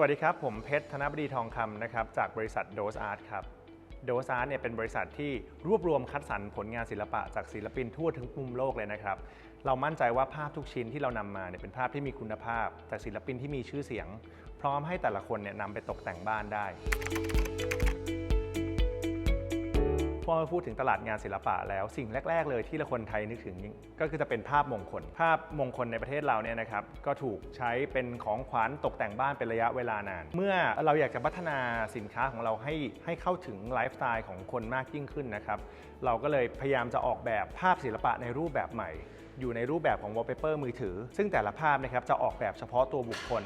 วัสดีครับ ผมเพชรธนบดีทองคำนะครับจากบริษัทโดสอาร์ตครับโดสอาร์ตเนี่ยเป็นบริษัทที่รวบรวมคัดสรรผลงานศิลปะจากศิลปินทั่วทั้งมุมโลกเลยนะครับ เรามั่นใจว่าภาพทุกชิ้นที่เรานำมาเนี่ยเป็นภาพที่มีคุณภาพจากศิลปินที่มีชื่อเสียง พร้อมให้แต่ละคนเนี่ยนำไปตกแต่งบ้านได้ พอมาพูดถึงตลาดงานศิลปะแล้วสิ่งแรก ๆ เลยที่คนไทยนึกถึงก็คือจะเป็นภาพมงคล ภาพมงคลในประเทศเราเนี่ยนะครับก็ถูกใช้เป็นของขวัญตกแต่งบ้านเป็นระยะเวลานาน เมื่อเราอยากจะพัฒนาสินค้าของเราให้ให้เข้าถึงไลฟ์สไตล์ของคนมากยิ่งขึ้นนะครับเราก็เลยพยายามจะออกแบบภาพศิลปะในรูปแบบใหม่ อยู่ในรูปแบบของ wallpaper มือถือ ซึ่งแต่ละภาพนะครับจะออกแบบเฉพาะตัวบุคคล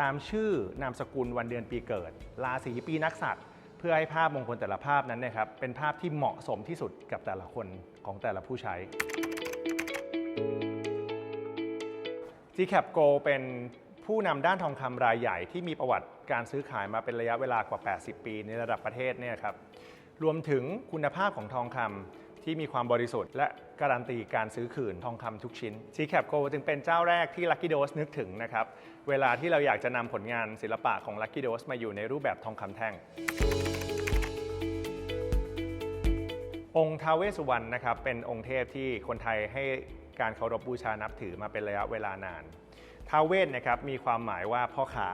ตามชื่อนามสกุลวันเดือนปีเกิด ราศีปีนักษัตริย์ พื่อให้ภาพมงคลแต่ละภาพนั้นเนะครับเป็นภาพที่เหมาะสมที่สุดกับแต่ละคนของแต่ละผู้ใช้ GCAP Go เป็นผู้นำด้านทองคำรายใหญ่ที่มีประวัติการซื้อขายมาเป็นระยะเวลากว่า 80 ปีในระดับประเทศเนี่ยครับรวมถึงคุณภาพของทองคำที่มีความบริสุทธิ์ และการันตีการซื้อคืนทองคำทุกชิ้น GCAP Go จึงเป็นเจ้าแรกที่ Lucky Dose นึกถึงนะครับเวลาที่เราอยากจะนำผลงานศิลปะของ Lucky Dose มาอยู่ในรูปแบบทองคำแท่ง องค์ท้าวเวสสุวรรณนะครับเป็นองค์เทพที่คนไทยให้การเคารพบูชานับถือมาเป็นระยะเวลานานท้าวเวสนะครับมีความหมายว่าพ่อค้า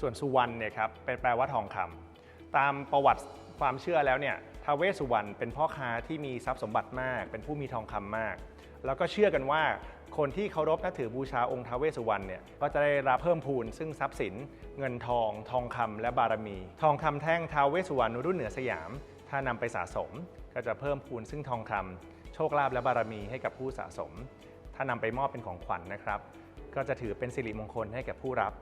ส่วนสุวรรณเนี่ยครับเป็นแปลว่าทองคำตามประวัติความเชื่อแล้วเนี่ยท้าวเวสสุวรรณเป็นพ่อค้าที่มีทรัพย์สมบัติมาก เป็นผู้มีทองคำมาก แล้วก็เชื่อกันว่าคนที่เคารพนับถือบูชาองค์ท้าวเวสสุวรรณเนี่ยก็จะได้รับเพิ่มพูนซึ่งทรัพย์สิน เงินทอง ทองคำและบารมี ทองคำแท่งท้าวเวสสุวรรณรุ่นเหนือสยาม ถ้านำไปสะสมก็จะเพิ่มพูนซึ่งทองคำโชคลาภและบารมีให้กับผู้สะสม ถ้านำไปมอบเป็นของขวัญนะครับ ก็จะถือเป็นสิริมงคลให้แก่ผู้รับ